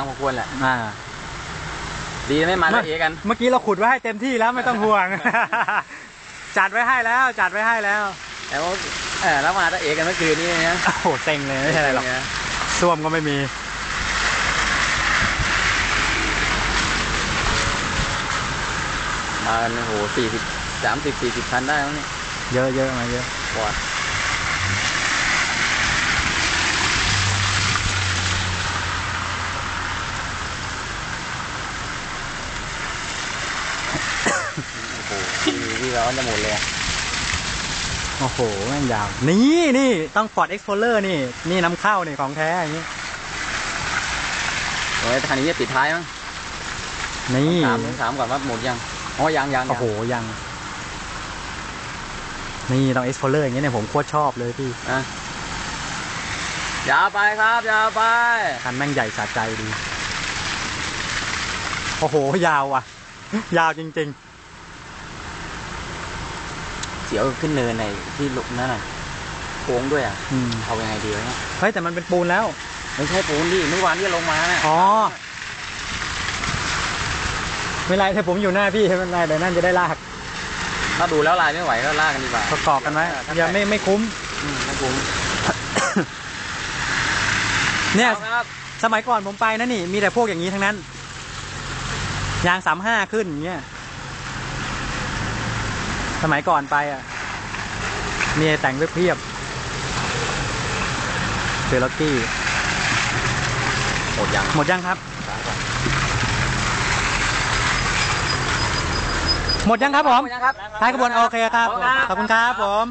งพอควรแหละ อ่า ดีนะไม่มาแล้วเอกัน เมื่อกี้เราขุดไว้ให้เต็มที่แล้วไม่ต้องห่วง จัดไว้ให้แล้ว จัดไว้ให้แล้วแต่ว่าเออแล้วมาแล้วเอกันเมื่อคืนนี้นะโอ้โหเซ็งเลยไม่ใช่อะไรหรอกซ่วมก็ไม่มีมากันโอ้โหสี่สิบสามสิบสี่สิบคันได้แล้วนี่เยอะเยอะมาเยอะปอด โอ้โห ที่ที่ร้อนจะหมดเลยอะโอ้โห แม่งยาว นี่นี่ต้อง Ford Explorer นี่ นี่นำเข้านี่ของแท้อย่างนี้โอ้ยคันนี้จะปิดท้ายมั้งนี่ถามถามก่อนว่าหมดยังอ๋อยังยังโอ้โหยัง นี่ต้อง Explorer อย่างเงี้ยเนี่ยผมโคตรชอบเลยพี่อะยาวไปครับยาวไปคันแม่งใหญ่สะใจดี โอ้โห ยาวอะ ยาวจริงเสียวขึ้นเนินในที่หลุมนั่นน่ะโค้งด้วยอะๆอืมเอายังไงดีวะเนี่ยเฮ้ยแต่มันเป็นปูนแล้ว ไม่ใช่ปูนดิเมื่อวานที่ลงมาน่ะอ๋อ ไม่เป็นไรถ้าผมอยู่หน้าพี่ไม่เป็นไรเดี๋ยวนั่นจะได้ลาก ถ้าดูแล้วลายไม่ไหวก็ลากกันดีกว่าประกอบกันไว้เถ้าอย่าไม่ไม่คุ้ม อืมไม่คุ้มเนี่ย อาครับสมัยก่อนผมไปนะนี่ มีแต่พวกอย่างนี้ทั้งนั้น ยางสามห้าขึ้นอย่างเงี้ย สมัยก่อนไปอะ มีแต่งเพียบๆเฟรล็อกกี้ หมดยังหมดยังครับสายก่อนหมดยังครับผมหมดยังครับท้ายขบวนโอเคครับขอบคุณครับขอบคุณครับผม